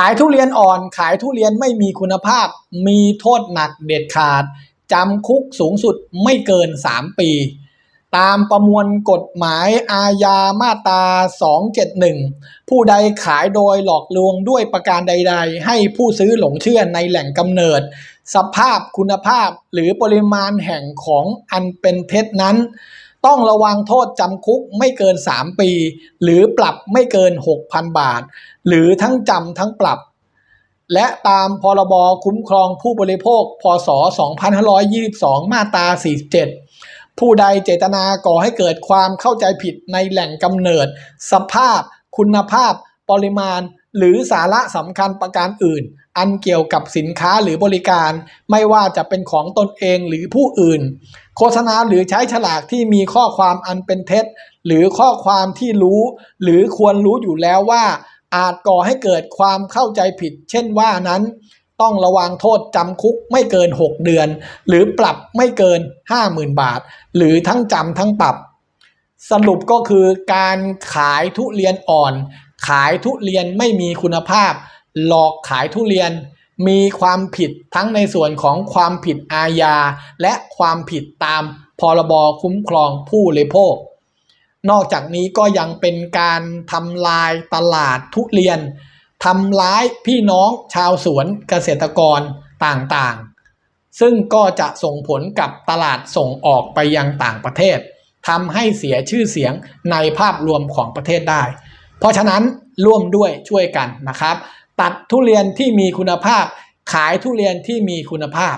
ขายทุเรียนอ่อน ขายทุเรียนไม่มีคุณภาพ มีโทษหนักเด็ดขาดจำคุกสูงสุดไม่เกิน 3 ปี ตามประมวลกฎหมายอาญามาตรา 271 ผู้ใดขายโดยหลอกลวงด้วยประการใด ๆ ให้ผู้ซื้อหลงเชื่อในแหล่งกำเนิด สภาพคุณภาพหรือปริมาณแห่งของอันเป็นเท็จนั้น ต้องระวังโทษจำคุกไม่เกิน 3 ปี หรือปรับไม่เกิน 6,000 บาท หรือทั้งจำทั้งปรับ และตามพรบคุ้มครองผู้บริโภค พศ 2522 มาตรา 47 ผู้ใดเจตนาก่อให้เกิดความเข้าใจผิดในแหล่งกำเนิด สภาพ คุณภาพ ปริมาณ หรือสาระสำคัญประการอื่น อันเกี่ยวกับสินค้าหรือบริการ ไม่ว่าจะเป็นของตนเองหรือผู้อื่น โฆษณาหรือใช้ฉลากที่มีข้อความอันเป็นเท็จ หรือข้อความที่รู้ หรือควรรู้อยู่แล้วว่า อาจก่อให้เกิดความเข้าใจผิด เช่นว่านั้น ต้องระวังโทษจำคุกไม่เกิน 6 เดือน หรือปรับไม่เกิน 50,000 บาท หรือทั้งจำทั้งปรับสรุปก็คือการขายทุเรียนอ่อน ขายทุเรียนไม่มีคุณภาพ หลอกขายทุเรียน มีความผิดทั้งในส่วนของความผิดอาญา และความผิดตามพรบคุ้มครองผู้บริโภคนอกจากนี้ก็ยังเป็นการทำลายตลาดทุเรียนทำร้ายพี่น้องชาวสวนเกษตรกรต่างๆ ซึ่งก็จะส่งผลกับตลาดส่งออกไปยังต่างประเทศทำให้เสียชื่อเสียงในภาพรวมของประเทศได้ เพราะฉะนั้นร่วมด้วยช่วยกันนะครับ ตัดทุเรียนที่มีคุณภาพ ขายทุเรียนที่มีคุณภาพ